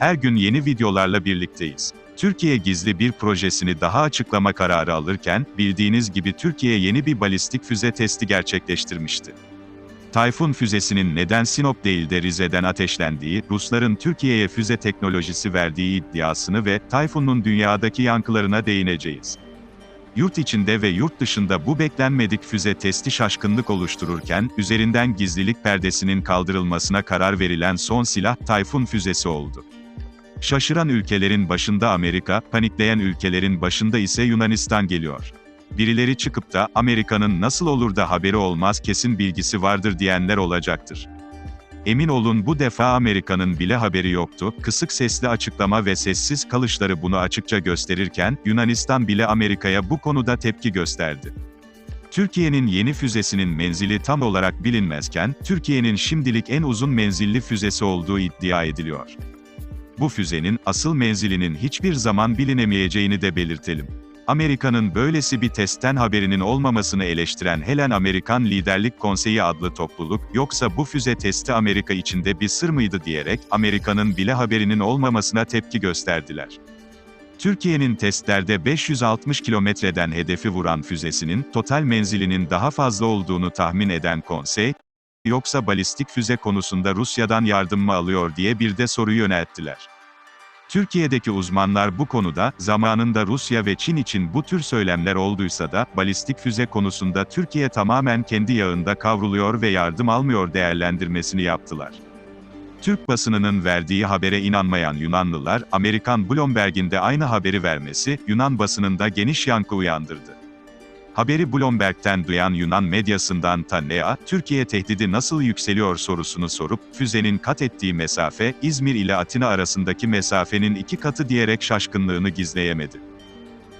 Her gün yeni videolarla birlikteyiz. Türkiye gizli bir projesini daha açıklama kararı alırken, bildiğiniz gibi Türkiye yeni bir balistik füze testi gerçekleştirmişti. Tayfun füzesinin neden Sinop değil de Rize'den ateşlendiği, Rusların Türkiye'ye füze teknolojisi verdiği iddiasını ve Tayfun'un dünyadaki yankılarına değineceğiz. Yurt içinde ve yurt dışında bu beklenmedik füze testi şaşkınlık oluştururken, üzerinden gizlilik perdesinin kaldırılmasına karar verilen son silah Tayfun füzesi oldu. Şaşıran ülkelerin başında Amerika, panikleyen ülkelerin başında ise Yunanistan geliyor. Birileri çıkıp da Amerika'nın nasıl olur da haberi olmaz kesin bilgisi vardır diyenler olacaktır. Emin olun bu defa Amerika'nın bile haberi yoktu. Kısık sesli açıklama ve sessiz kalışları bunu açıkça gösterirken Yunanistan bile Amerika'ya bu konuda tepki gösterdi. Türkiye'nin yeni füzesinin menzili tam olarak bilinmezken, Türkiye'nin şimdilik en uzun menzilli füzesi olduğu iddia ediliyor. Bu füzenin asıl menzilinin hiçbir zaman bilinemeyeceğini de belirtelim. Amerika'nın böylesi bir testten haberinin olmamasını eleştiren Helen Amerikan Liderlik Konseyi adlı topluluk, yoksa bu füze testi Amerika içinde bir sır mıydı diyerek, Amerika'nın bile haberinin olmamasına tepki gösterdiler. Türkiye'nin testlerde 560 kilometreden hedefi vuran füzesinin, total menzilinin daha fazla olduğunu tahmin eden konsey, yoksa balistik füze konusunda Rusya'dan yardım mı alıyor diye bir de soruyu yönelttiler. Türkiye'deki uzmanlar bu konuda, zamanında Rusya ve Çin için bu tür söylemler olduysa da, balistik füze konusunda Türkiye tamamen kendi yağında kavruluyor ve yardım almıyor değerlendirmesini yaptılar. Türk basınının verdiği habere inanmayan Yunanlılar, Amerikan Bloomberg'in de aynı haberi vermesi, Yunan basınında geniş yankı uyandırdı. Haberi Bloomberg'ten duyan Yunan medyasından Tanea, Türkiye tehdidi nasıl yükseliyor sorusunu sorup, füzenin kat ettiği mesafe, İzmir ile Atina arasındaki mesafenin iki katı diyerek şaşkınlığını gizleyemedi.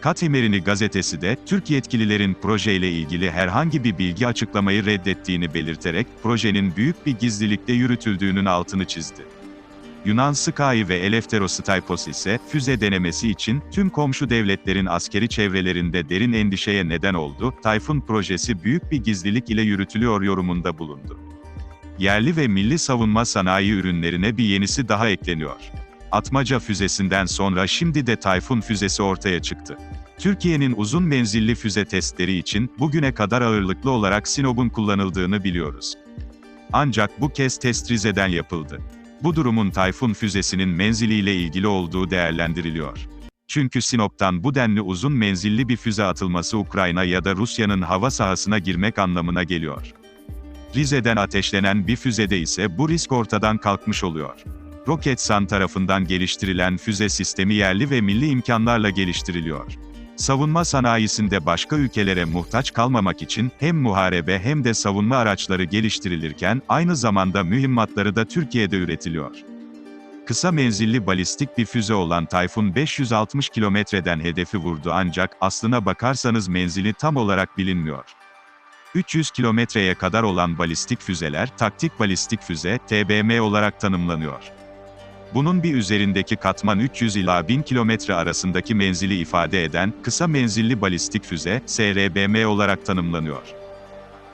Katimerini gazetesi de, Türk yetkililerin projeyle ilgili herhangi bir bilgi açıklamayı reddettiğini belirterek, projenin büyük bir gizlilikte yürütüldüğünün altını çizdi. Yunan Sky ve Eleftheros Typos ise, füze denemesi için, tüm komşu devletlerin askeri çevrelerinde derin endişeye neden oldu, Tayfun projesi büyük bir gizlilik ile yürütülüyor yorumunda bulundu. Yerli ve milli savunma sanayi ürünlerine bir yenisi daha ekleniyor. Atmaca füzesinden sonra şimdi de Tayfun füzesi ortaya çıktı. Türkiye'nin uzun menzilli füze testleri için, bugüne kadar ağırlıklı olarak Sinop'un kullanıldığını biliyoruz. Ancak bu kez test Rize'den yapıldı. Bu durumun Tayfun füzesinin menziliyle ilgili olduğu değerlendiriliyor. Çünkü Sinop'tan bu denli uzun menzilli bir füze atılması Ukrayna ya da Rusya'nın hava sahasına girmek anlamına geliyor. Rize'den ateşlenen bir füzede ise bu risk ortadan kalkmış oluyor. Roketsan tarafından geliştirilen füze sistemi yerli ve milli imkanlarla geliştiriliyor. Savunma sanayisinde başka ülkelere muhtaç kalmamak için hem muharebe hem de savunma araçları geliştirilirken aynı zamanda mühimmatları da Türkiye'de üretiliyor. Kısa menzilli balistik bir füze olan Tayfun 560 kilometreden hedefi vurdu ancak aslına bakarsanız menzili tam olarak bilinmiyor. 300 kilometreye kadar olan balistik füzeler taktik balistik füze TBM olarak tanımlanıyor. Bunun bir üzerindeki katman 300 ila 1000 kilometre arasındaki menzili ifade eden, kısa menzilli balistik füze, SRBM olarak tanımlanıyor.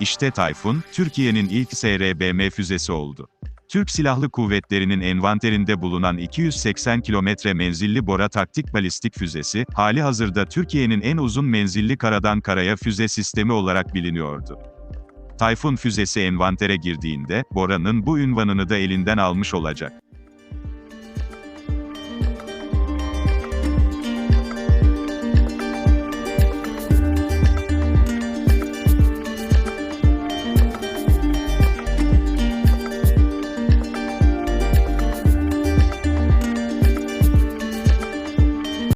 İşte Tayfun, Türkiye'nin ilk SRBM füzesi oldu. Türk Silahlı Kuvvetleri'nin envanterinde bulunan 280 kilometre menzilli Bora taktik balistik füzesi, hali hazırda Türkiye'nin en uzun menzilli karadan karaya füze sistemi olarak biliniyordu. Tayfun füzesi envantere girdiğinde, Bora'nın bu ünvanını da elinden almış olacak.